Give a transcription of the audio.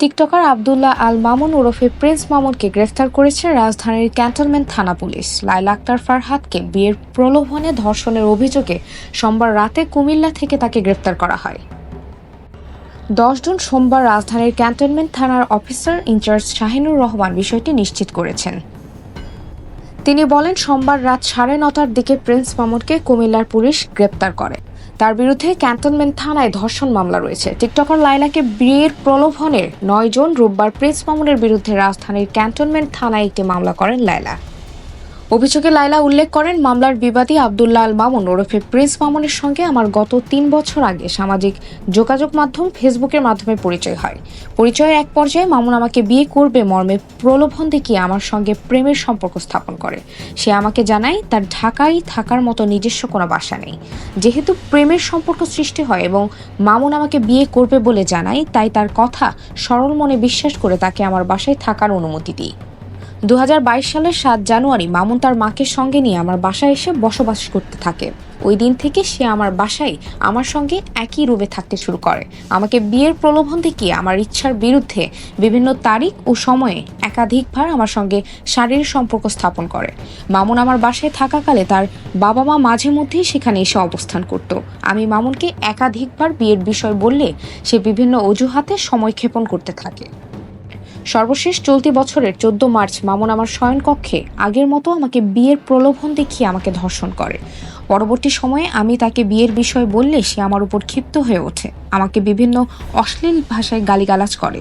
TikToker Abdullah Al Mamun ওরফে Prince মামুনকে গ্রেফতার করেছে রাজধানীর ক্যান্টনমেন্ট থানা পুলিশ। লাইলা আক্তার ফারহাদকে বিয়ের প্রলোভনে ধর্ষণের অভিযোগে সোমবার রাতে কুমিল্লা থেকে তাকে গ্রেফতার করা হয়। দশ জুন সোমবার রাজধানীর ক্যান্টনমেন্ট থানার অফিসার ইনচার্জ শাহিনুর রহমান বিষয়টি নিশ্চিত করেছেন। তিনি বলেন, সোমবার রাত সাড়ে নটার দিকে প্রিন্স মামুনকে কুমিল্লার পুলিশ গ্রেপ্তার করে। তার বিরুদ্ধে ক্যান্টনমেন্ট থানায় ধর্ষণ মামলা রয়েছে। টিকটকার লাইলাকে বিয়ের প্রলোভনের নয় জন রোববার প্রিন্স মামুনের বিরুদ্ধে রাজধানীর ক্যান্টনমেন্ট থানায় একটি মামলা করেন লাইলা অভিযোগে লাইলা উল্লেখ করেন, মামলার বিবাদী আবদুল্লাহ আল মামুন ওরফে প্রিন্স মামুনের সঙ্গে আমার গত তিন বছর আগে সামাজিক যোগাযোগ মাধ্যম ফেসবুকের মাধ্যমে পরিচয় হয়। পরিচয়ের এক পর্যায়ে মামুন আমাকে বিয়ে করবে, মর্মে প্রলোভন দেখিয়ে আমার সঙ্গে প্রেমের সম্পর্ক স্থাপন করে। সে আমাকে জানায়, তার ঢাকায় থাকার মতো নিজস্ব কোনো বাসা নেই। যেহেতু প্রেমের সম্পর্ক সৃষ্টি হয় এবং মামুন আমাকে বিয়ে করবে বলে জানায়, তাই তার কথা সরল মনে বিশ্বাস করে তাকে আমার বাসায় থাকার অনুমতি দিই। দু হাজার বাইশ সালের সাত জানুয়ারি মামুন তার মাকে সঙ্গে নিয়ে আমার বাসায় এসে বসবাস করতে থাকে। ওই দিন থেকে সে আমার বাসায় আমার সঙ্গে একই রুমে থাকতে শুরু করে। আমাকে বিয়ের প্রলোভন দেখিয়ে আমার ইচ্ছার বিরুদ্ধে বিভিন্ন তারিখ ও সময়ে একাধিকবার আমার সঙ্গে শারীরিক সম্পর্ক স্থাপন করে। মামুন আমার বাসায় থাকাকালে তার বাবা মা মাঝে মধ্যেই সেখানে এসে অবস্থান করত। আমি মামুনকে একাধিকবার বিয়ের বিষয় বললে সে বিভিন্ন অজুহাতে সময় ক্ষেপণ করতে থাকে। সর্বশেষ চলতি বছরের চোদ্দ মার্চ মামুন আমার শয়নকক্ষে আগের মতো আমাকে বিয়ের প্রলোভন দেখিয়ে আমাকে ধর্ষণ করে। পরবর্তী সময়ে আমি তাকে বিয়ের বিষয় বললে সে আমার উপর ক্ষিপ্ত হয়ে ওঠে। আমাকে বিভিন্ন অশ্লীল ভাষায় গালিগালাজ করে।